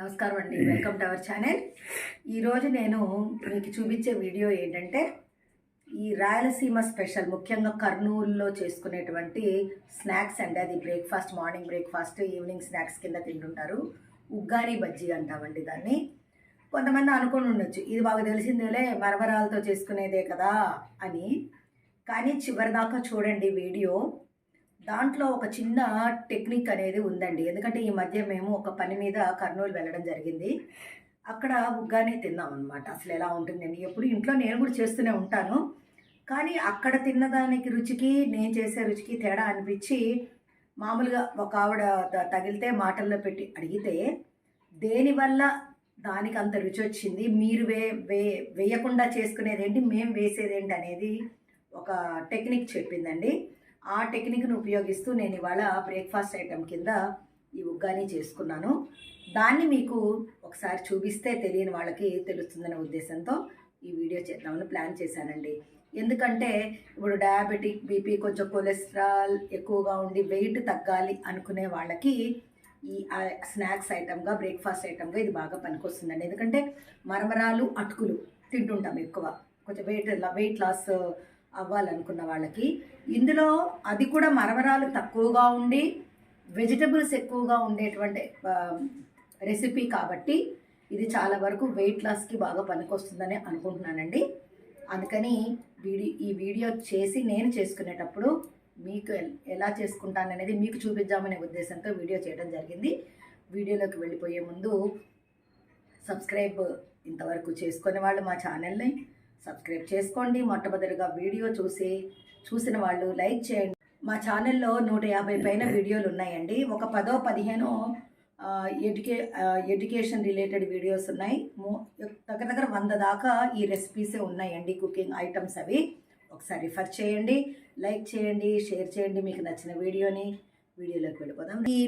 నమస్కారం అండి. Welcome to our channel. ఈరోజు నేను మీకు చూపించే వీడియో ఏంటంటే ఈ రాయలసీమ స్పెషల్ ముఖ్యంగా కర్నూలులో చేసుకునేటువంటి స్నాక్స్ అండి. అది breakfast morning breakfast evening snacks కింద తింటుంటారు. ఉగ్గాని బజ్జీ అంటామండి దాన్ని. కొంతమంది అనుకుని ఉండొచ్చు ఇది బాగా తెలిసిందేలే మరమరాలతో చేసుకునేదే కదా అని. కానీ చివరిదాకా చూడండి వీడియో. దాంట్లో ఒక చిన్న టెక్నిక్ అనేది ఉందండి. ఎందుకంటే ఈ మధ్య మేము ఒక పని మీద కర్నూలు వెళ్ళడం జరిగింది. అక్కడ ఉగ్గానే తిన్నాం అనమాట అసలు ఎలా ఉంటుందండి ఎప్పుడు ఇంట్లో నేను కూడా చేస్తూనే ఉంటాను. కానీ అక్కడ తిన్నదానికి రుచికి నేను చేసే రుచికి తేడా అనిపించి మామూలుగా ఒక ఆవిడ తగిలితే మాటల్లో పెట్టి అడిగితే దేనివల్ల దానికి అంత రుచి వచ్చింది? మీరు వే వే వేయకుండా చేసుకునేది ఏంటి మేము వేసేది ఏంటి అనేది ఒక టెక్నిక్ చెప్పిందండి. ఆ టెక్నిక్ను ఉపయోగిస్తూ నేను ఇవాళ బ్రేక్ఫాస్ట్ ఐటెం కింద ఈ ఉగ్గాని చేసుకున్నాను. దాన్ని మీకు ఒకసారి చూపిస్తే తెలియని వాళ్ళకి తెలుస్తుందనే ఉద్దేశంతో ఈ వీడియో చేద్దామని ప్లాన్ చేశానండి. ఎందుకంటే ఇప్పుడు డయాబెటిక్ బీపీ కొంచెం కొలెస్ట్రాల్ ఎక్కువగా ఉండి వెయిట్ తగ్గాలి అనుకునే వాళ్ళకి ఈ స్నాక్స్ ఐటమ్గా బ్రేక్ఫాస్ట్ ఐటమ్గా ఇది బాగా పనికొస్తుందండి. ఎందుకంటే మరమరాలు అటుకులు తింటుంటాం ఎక్కువ. కొంచెం వెయిట్ వెయిట్ లాస్ అవ్వాలనుకున్న వాళ్ళకి. ఇందులో అది కూడా మరమరాలు తక్కువగా ఉండి వెజిటబుల్స్ ఎక్కువగా ఉండేటువంటి రెసిపీ కాబట్టి ఇది చాలా వరకు వెయిట్ లాస్కి బాగా పనికొస్తుందని అనుకుంటున్నానండి. అందుకని వీడియో ఈ వీడియో చేసి నేను చేసుకునేటప్పుడు మీకు ఎలా చేసుకుంటాననేది మీకు చూపించామనే ఉద్దేశంతో వీడియో చేయడం జరిగింది. వీడియోలోకి వెళ్ళిపోయే ముందు సబ్స్క్రైబ్ ఇంతవరకు చేసుకునే వాళ్ళు మా ఛానల్ని సబ్స్క్రైబ్ చేసుకోండి. మొట్టమొదటిగా వీడియో చూసి చూసిన వాళ్ళు లైక్ చేయండి. మా ఛానల్లో నూట యాభై పైన వీడియోలు ఉన్నాయండి. ఒక పదో పదిహేను ఎడ్యుకే ఎడ్యుకేషన్ రిలేటెడ్ వీడియోస్ ఉన్నాయి. దగ్గర దగ్గర వంద దాకా ఈ రెసిపీసే ఉన్నాయండి. కుకింగ్ ఐటమ్స్ అవి. ఒకసారి రిఫర్ చేయండి. లైక్ చేయండి షేర్ చేయండి. మీకు నచ్చిన వీడియోని వీడియోలోకి వెళ్ళిపోదాం. ఈ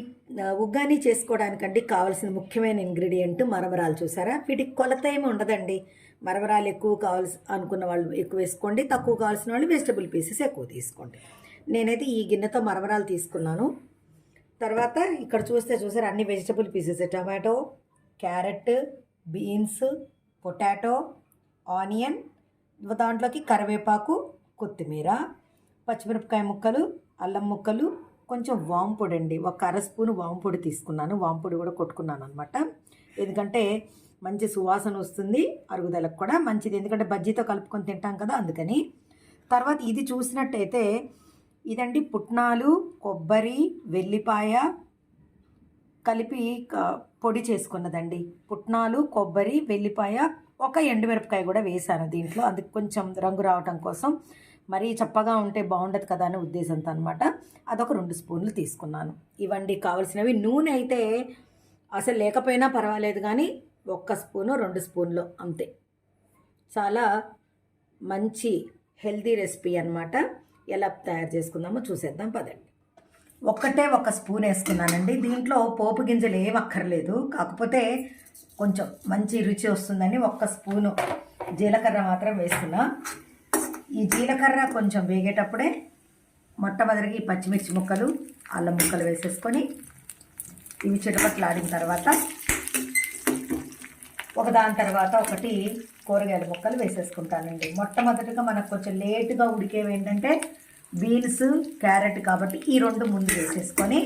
ఉగ్గాని చేసుకోవడానికండి కావాల్సిన ముఖ్యమైన ఇంగ్రీడియంట్ మరమరాలు చూసారా? వీటికి కొలత ఏమి ఉండదండి. మరమరాలు ఎక్కువ కావాల్సి అనుకున్న వాళ్ళు ఎక్కువ వేసుకోండి. తక్కువ కావాల్సిన వాళ్ళు వెజిటబుల్ పీసెస్ ఎక్కువ తీసుకోండి. నేనైతే ఈ గిన్నెతో మరమరాలు తీసుకున్నాను. తర్వాత ఇక్కడ చూస్తే చూసారు అన్ని vegetable pieces tomato carrot beans potato onion దాంట్లోకి కరివేపాకు కొత్తిమీర పచ్చిమిరపకాయ ముక్కలు అల్లం ముక్కలు కొంచెం వాంపొడి అండి ఒక అర స్పూన్ వాంపొడి తీసుకున్నాను. వాంపొడి కూడా కొట్టుకున్నాను అనమాట ఎందుకంటే మంచి సువాసన వస్తుంది అరుగుదలకు కూడా. మంచిది. ఎందుకంటే బజ్జీతో కలుపుకొని తింటాం కదా అందుకని. తర్వాత ఇది చూసినట్టయితే ఇదండి పుట్నాలు కొబ్బరి వెల్లిపాయ కలిపి పొడి చేసుకున్నదండి. పుట్నాలు కొబ్బరి వెల్లిపాయ ఒక ఎండుమిరపకాయ కూడా వేశాను దీంట్లో. అది కొంచెం రంగు రావటం కోసం మరీ చప్పగా ఉంటే బాగుండదు కదా అనే ఉద్దేశంతో అనమాట అదొక రెండు స్పూన్లు తీసుకున్నాను. ఇవండి కావాల్సినవి. నూనె అయితే అసలు లేకపోయినా పర్వాలేదు కానీ ఒక్క స్పూను రెండు స్పూన్లు అంతే. చాలా మంచి హెల్దీ రెసిపీ అన్నమాట. ఎలా తయారు చేసుకుందామో చూసేద్దాం పదండి. ఒక్కటే ఒక స్పూన్ వేసుకున్నానండి. దీంట్లో పోపు గింజలు ఏం అక్కర్లేదు. కాకపోతే కొంచెం మంచి రుచి వస్తుందని ఒక్క స్పూను జీలకర్ర మాత్రం వేస్తున్నా. ఈ జీలకర్ర కొంచెం వేగేటప్పుడే మొట్టమొదటిగా ఈ పచ్చిమిర్చి ముక్కలు అల్లం ముక్కలు వేసేసుకొని ఇవి చిటపట్లాడిన తర్వాత ఒక దాని తర్వాత ఒకటి కూరగాయల ముక్కలు వేసేసుకుంటానండి. మొట్టమొదటిగా మనకు కొంచెం లేటుగా ఉడికేవి ఏంటంటే బీన్స్ క్యారెట్ కాబట్టి ఈ రెండు ముందు వేసేసుకొని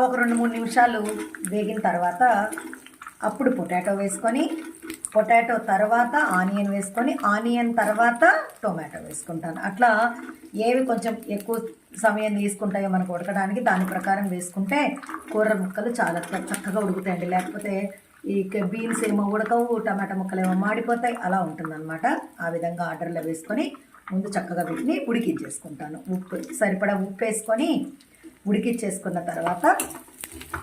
ఒక రెండు మూడు నిమిషాలు వేగిన తర్వాత అప్పుడు పొటాటో వేసుకొని పొటాటో తర్వాత ఆనియన్ వేసుకొని ఆనియన్ తర్వాత టొమాటో వేసుకుంటాను. అట్లా ఏవి కొంచెం ఎక్కువ సమయం తీసుకుంటాయో మనకు ఉడకడానికి దాని ప్రకారం వేసుకుంటే కూర ముక్కలు చాలా చక్కగా ఉడుకుతాయండి. లేకపోతే ఈ బీన్స్ ఏమో ఉడకవు టమాటా ముక్కలు ఏమో మాడిపోతాయి. అలా ఉంటుందన్నమాట. ఆ విధంగా ఆర్డర్లో వేసుకొని ముందు చక్కగా వీటిని ఉడికించేసుకుంటాను. ఉప్పు సరిపడా ఉప్పు వేసుకొని ఉడికిచ్చేసుకున్న తర్వాత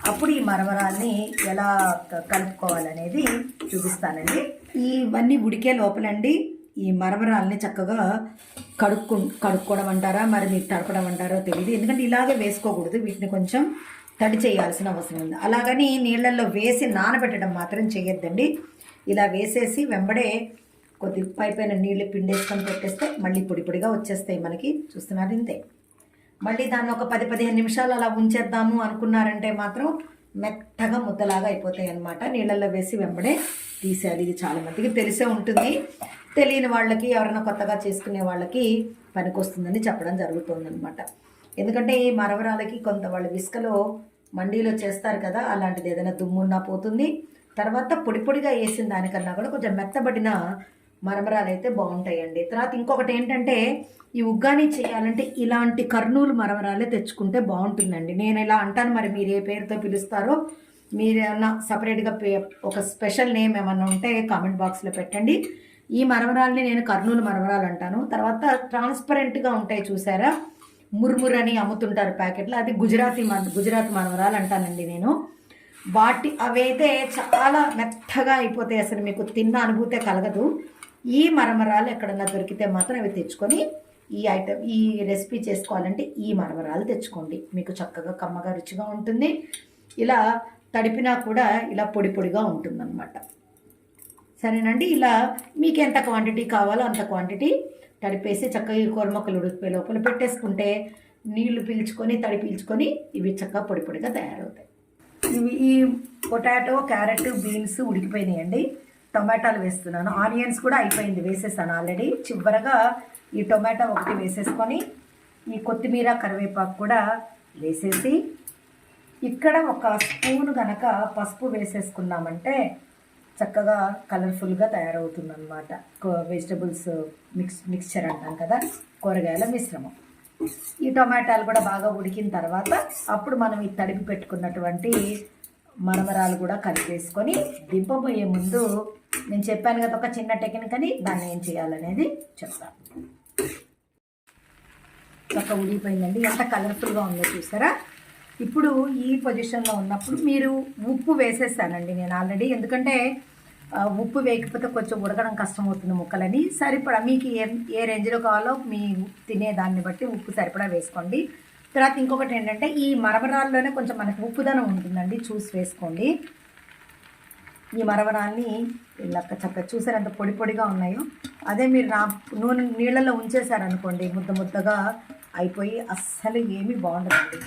అప్పుడు ఈ మరమరాల్ని ఎలా కలుపుకోవాలనేది చూపిస్తానండి. ఇవన్నీ ఉడికే లోపలండి. ఈ మరమరాల్ని చక్కగా కడుక్కు కడుక్కోవడం అంటారా మరి మీరు తడపడం అంటారో తెలియదు ఎందుకంటే ఇలాగే వేసుకోకూడదు. వీటిని కొంచెం తడి చేయాల్సిన అవసరం ఉంది. అలాగని నీళ్ళల్లో వేసి నానబెట్టడం మాత్రం చేయొద్దండి. ఇలా వేసేసి వెంబడే కొద్ది పైపైన నీళ్ళు పిండేసుకొని పెట్టేస్తే మళ్ళీ పొడి పొడిగా వచ్చేస్తాయి మనకి. చూస్తున్నారు ఇంతే. మళ్ళీ దాన్ని ఒక పది పదిహేను నిమిషాలు అలా ఉంచేద్దాము అనుకున్నారంటే మాత్రం మెత్తగా ముద్దలాగా అయిపోతాయి అనమాట నీళ్ళల్లో వేసి వెంబడే తీసేయాలి. ఇది చాలా మందికి తెలిసే ఉంటుంది. తెలియని వాళ్ళకి ఎవరైనా కొత్తగా చేసుకునే వాళ్ళకి పనికొస్తుందని చెప్పడం జరుగుతుందనమాట ఎందుకంటే ఈ మరవరాలకి కొంత వాళ్ళు విసుకలో మండీలో చేస్తారు కదా అలాంటిది ఏదైనా దుమ్మున్నా పోతుంది. తర్వాత పొడి పొడిగా వేసిన దానికన్నా కూడా కొంచెం మెత్తబడిన మరమరాలు అయితే బాగుంటాయండి. తర్వాత ఇంకొకటి ఏంటంటే ఈ ఉగ్గాని చేయాలంటే ఇలాంటి కర్నూలు మరమరాలే తెచ్చుకుంటే బాగుంటుందండి. నేను ఇలా అంటాను మరి మీరు ఏ పేరుతో పిలుస్తారో మీరు ఏమన్నా సపరేట్గా పే ఒక స్పెషల్ నేమ్ ఏమన్నా ఉంటే కామెంట్ బాక్స్లో పెట్టండి. ఈ మరమరాల్ని నేను కర్నూలు మరమరాలు అంటాను. తర్వాత ట్రాన్స్పరెంట్గా ఉంటాయి చూసారా? ముర్ముర్ అని అమ్ముతుంటారు ప్యాకెట్లు. అది గుజరాతీ మన గుజరాత్ మరమరాలు అంటానండి నేను. వాటి అవైతే చాలా మెత్తగా అయిపోతాయి అసలు మీకు తిన్న అనుభూతే కలగదు. ఈ మరమరాలు ఎక్కడన్నా దొరికితే మాత్రం అవి తెచ్చుకొని ఈ ఐటమ్ ఈ రెసిపీ చేసుకోవాలంటే ఈ మరమరాలు తెచ్చుకోండి. మీకు చక్కగా కమ్మగా రుచిగా ఉంటుంది. ఇలా తడిపినా కూడా ఇలా పొడి పొడిగా ఉంటుందన్నమాట. సరేనండి ఇలా మీకు ఎంత క్వాంటిటీ కావాలో అంత క్వాంటిటీ తడిపేసి చక్కగా ఈ కూరమొక్కలు ఉడికిపోయే లోపల పెట్టేసుకుంటే నీళ్ళు పీల్చుకొని తడి పీల్చుకొని ఇవి చక్కగా పొడి పొడిగా తయారవుతాయి. ఇవి ఈ పొటాటో క్యారెట్ బీన్స్ ఉడికిపోయినాయండి. టొమాటాలు వేస్తున్నాను. ఆనియన్స్ కూడా అయిపోయింది వేసేసాను ఆల్రెడీ. చివరగా ఈ టొమాటో ఒకటి వేసేసుకొని ఈ కొత్తిమీర కరివేపాకు కూడా వేసేసి ఇక్కడ ఒక స్పూన్ గనక పసుపు వేసేసుకున్నామంటే చక్కగా కలర్ఫుల్గా తయారవుతుంది అనమాట వెజిటబుల్స్ మిక్స్ మిక్స్చర్ అంటాం కదా కూరగాయల మిశ్రమం. ఈ టొమాటాలు కూడా బాగా ఉడికిన తర్వాత అప్పుడు మనం ఈ తడిపి పెట్టుకున్నటువంటి మరమరాలు కూడా కలిపేసుకొని దింపబోయే ముందు నేను చెప్పాను కదా ఒక చిన్న టెక్నిక్ అని దాన్ని ఏం చేయాలనేది చెప్తాను చక్క ఉడిగిపోయిందండి ఎంత కలర్ఫుల్గా ఉందో చూసారా? ఇప్పుడు ఈ పొజిషన్లో ఉన్నప్పుడు మీరు ఉప్పు వేసేసానండి నేను ఆల్రెడీ ఎందుకంటే ఉప్పు వేయకపోతే కొంచెం ఉడకడం కష్టమవుతుంది ముక్కలని. సరిపడా మీకు ఏ ఏ రేంజ్లో కావాలో మీ తినే దాన్ని బట్టి ఉప్పు సరిపడా వేసుకోండి. తర్వాత ఇంకొకటి ఏంటంటే ఈ మరమరాల్లోనే కొంచెం మనకు ఉప్పుదనం ఉంటుందండి. చూసి వేసుకోండి. ఈ మరమరాల్ని ఇలా చక్కగా చూసారు ఎంత పొడి పొడిగా ఉన్నాయో? అదే మీరు నా నూనె నీళ్ళలో ఉంచేశారనుకోండి ముద్ద ముద్దగా అయిపోయి అస్సలు ఏమీ బాగుండదండి.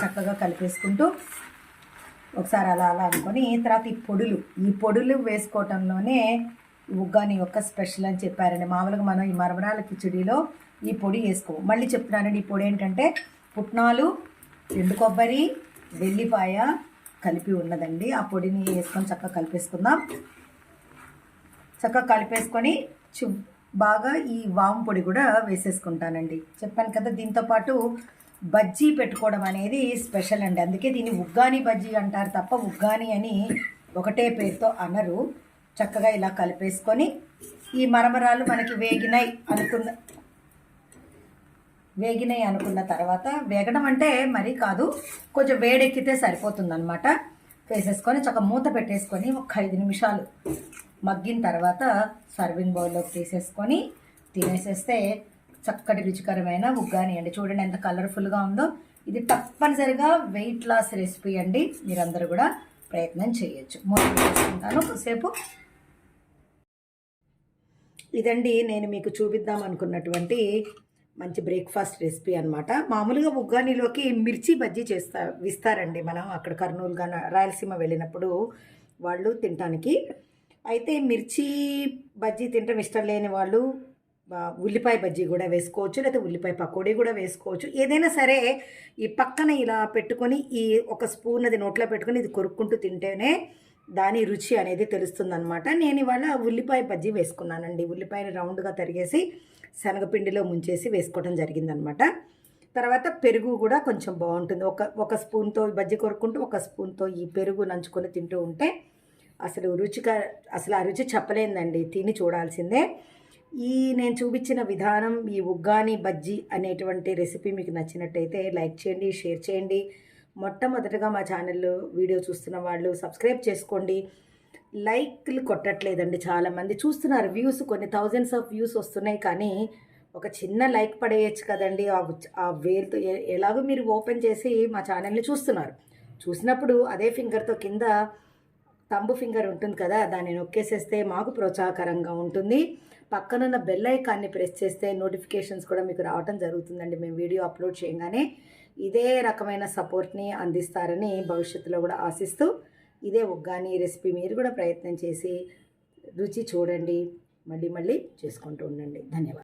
చక్కగా కలిపేసుకుంటూ ఒకసారి అలా అలా అనుకొని తర్వాత ఈ పొడులు ఈ పొడులు వేసుకోవటంలోనే ఉగ్గాని యొక్క స్పెషల్ అని చెప్పారండి. మామూలుగా మనం ఈ మరమరాల కిచడీలో ఈ పొడి వేసుకోము. మళ్ళీ చెప్తున్నానండి ఈ పొడి ఏంటంటే పుట్నాలు ఎండు కొబ్బరి వెల్లిపాయ కలిపి ఉన్నదండి. ఆ పొడిని వేసుకొని చక్కగా కలిపేసుకుందాం. చక్కగా కలిపేసుకొని చి బాగా ఈ వాము పొడి కూడా వేసేసుకుంటానండి. చెప్పాను కదా దీంతో పాటు బజ్జీ పెట్టుకోవడం అనేది స్పెషల్ అండి. అందుకే దీన్ని ఉగ్గాని బజ్జీ అంటారు తప్ప ఉగ్గాని అని ఒకటే పేరుతో అనరు. చక్కగా ఇలా కలిపేసుకొని ఈ మరమరాలు మనకి వేగినాయి అనుకున్న వేగినాయి అనుకున్న తర్వాత వేగడం అంటే మరీ కాదు కొంచెం వేడెక్కితే సరిపోతుంది అనమాట వేసేసుకొని చక్క మూత పెట్టేసుకొని ఒక ఐదు నిమిషాలు మగ్గిన తర్వాత సర్వింగ్ బౌల్లోకి తీసేసుకొని తినేసేస్తే చక్కటి రుచికరమైన ఉగ్గాని అండి. చూడండి ఎంత కలర్ఫుల్గా ఉందో. ఇది తప్పనిసరిగా వెయిట్ లాస్ రెసిపీ అండి. మీరందరూ కూడా ప్రయత్నం చేయొచ్చు. మూత పెట్టేసుకుంటాను కొద్దిసేపు. ఇదండి నేను మీకు చూపిద్దాం అనుకున్నటువంటి మంచి బ్రేక్ఫాస్ట్ రెసిపీ అనమాట మామూలుగా ఉగ్గానిలోకి మిర్చి బజ్జీ చేస్తా ఇస్తారండి మనం అక్కడ కర్నూలు కానీ రాయలసీమ వెళ్ళినప్పుడు వాళ్ళు తినటానికి. అయితే మిర్చి బజ్జీ తినడం ఇష్టం లేని వాళ్ళు ఉల్లిపాయ బజ్జీ కూడా వేసుకోవచ్చు లేకపోతే ఉల్లిపాయ పకోడీ కూడా వేసుకోవచ్చు. ఏదైనా సరే ఈ పక్కన ఇలా పెట్టుకొని ఈ ఒక స్పూన్ అది నోట్లో పెట్టుకొని ఇది కొరుక్కుంటూ తింటేనే దాని రుచి అనేది తెలుస్తుందనమాట నేను ఇవాళ ఉల్లిపాయ బజ్జీ వేసుకున్నానండి. ఉల్లిపాయని రౌండ్గా తరిగేసి శనగపిండిలో ముంచేసి వేసుకోవడం జరిగిందనమాట. తర్వాత పెరుగు కూడా కొంచెం బాగుంటుంది. ఒక ఒక స్పూన్తో బజ్జి కొరుక్కుంటూ ఒక స్పూన్తో ఈ పెరుగు నంచుకొని తింటూ ఉంటే అసలు రుచిగా అసలు ఆ రుచి చెప్పలేందండి. తిని చూడాల్సిందే. ఈ నేను చూపించిన విధానం ఈ ఉగ్గాని బజ్జీ అనేటువంటి రెసిపీ మీకు నచ్చినట్టయితే లైక్ చేయండి షేర్ చేయండి. మొట్టమొదటగా మా ఛానల్లో వీడియో చూస్తున్న వాళ్ళు సబ్స్క్రైబ్ చేసుకోండి. లైక్లు కొట్టట్లేదండి చాలామంది. చూస్తున్నారు వ్యూస్ కొన్ని థౌజండ్స్ ఆఫ్ వ్యూస్ వస్తున్నాయి కానీ ఒక చిన్న లైక్ పడేయచ్చు కదండి. ఆ ఉచ్- వేలుతో ఎలాగో మీరు ఓపెన్ చేసి మా ఛానల్ని చూస్తున్నారు. చూసినప్పుడు అదే ఫింగర్తో కింద తంబు ఫింగర్ ఉంటుంది కదా దాన్ని నొక్కేసేస్తే మాకు ప్రోత్సాహకరంగా ఉంటుంది. పక్కనున్న బెల్ ఐకాన్ని ప్రెస్ చేస్తే నోటిఫికేషన్స్ కూడా మీకు రావటం జరుగుతుందండి. మేము వీడియో అప్లోడ్ చేయగానే ఇదే రకమైన సపోర్ట్ని అందిస్తారని భవిష్యత్తులో కూడా ఆశిస్తూ ఇదే ఒగ్గాని రెసిపీ మీరు కూడా ప్రయత్నం చేసి రుచి చూడండి. మళ్ళీ మళ్ళీ చేసుకుంటూ ఉండండి. ధన్యవాదాలు.